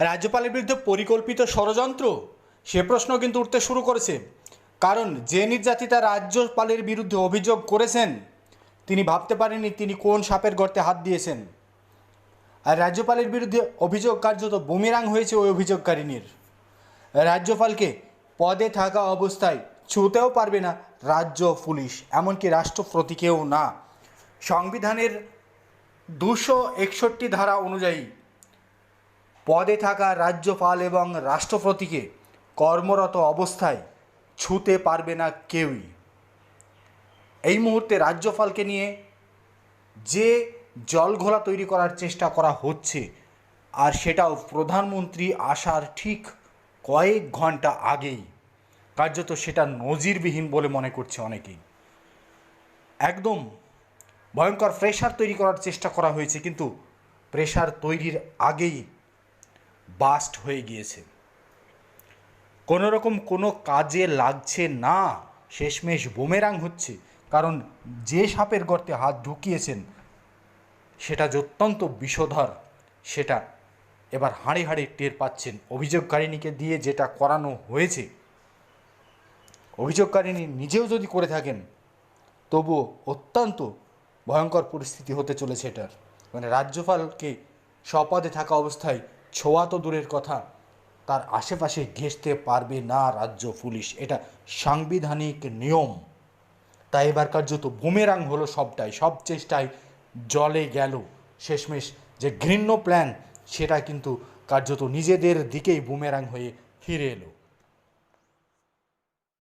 রাজ্যপালের বিরুদ্ধে পরিকল্পিত ষড়যন্ত্র? সে প্রশ্ন কিন্তু উঠতে শুরু করেছে। কারণ যে নির্যাতিতা রাজ্যপালের বিরুদ্ধে অভিযোগ করেছেন, তিনি ভাবতে পারেননি তিনি কোন সাপের গর্তে হাত দিয়েছেন। আর রাজ্যপালের বিরুদ্ধে অভিযোগ কার্যত বুমেরাং হয়েছে ওই অভিযোগকারিনীর। রাজ্যপালকে পদে থাকা অবস্থায় ছুঁতেও পারবে না রাজ্য পুলিশ, এমনকি রাষ্ট্রপতিকেও না। সংবিধানের দুশো একষট্টি ধারা অনুযায়ী পদে থাকা রাজ্যপাল এবং রাষ্ট্রপতিকে কর্মরত অবস্থায় ছুঁতে পারবে না কেউই। এই মুহূর্তে রাজ্যপালকে নিয়ে যে জলঘোলা তৈরি করার চেষ্টা করা হচ্ছে, আর সেটাও প্রধানমন্ত্রী আসার ঠিক কয়েক ঘণ্টা আগেই। কার্যত সেটা নজিরবিহীন বলে মনে করছে অনেকেই। একদম ভয়ঙ্কর প্রেশার তৈরি করার চেষ্টা করা হয়েছে, কিন্তু প্রেশার তৈরির আগেই বাস্ট হয়ে গিয়েছে। কোনো রকম কোনো কাজে লাগছে না, শেষমেশ বোমেরাং হচ্ছে, কারণ যে সাপের গর্তে হাত ঢুকিয়েছেন, সেটা যে অত্যন্ত বিষধর, সেটা এবার হাড়ে হাড়ে টের পাচ্ছেন অভিযোগকারিণীকে দিয়ে যেটা করানো হয়েছে। অভিযোগকারিণী নিজেও যদি করে থাকেন, তবুও অত্যন্ত ভয়ঙ্কর পরিস্থিতি হতে চলেছে এটার। মানে রাজ্যপালকে স্বপদে থাকা অবস্থায় ছোঁয়া তো দূরের কথা। তার আশেপাশে ঘেঁষতে পারবে না রাজ্য পুলিশ। এটা সাংবিধানিক নিয়ম। তাই এবার কার্যত বুমেরাং হলো সবটাই। সব চেষ্টায় জলে গেল। শেষমেশ যে ঘৃণ্য প্ল্যান সেটা কিন্তু কার্যত নিজেদের দিকেই বুমেরাং হয়ে ফিরে এলো।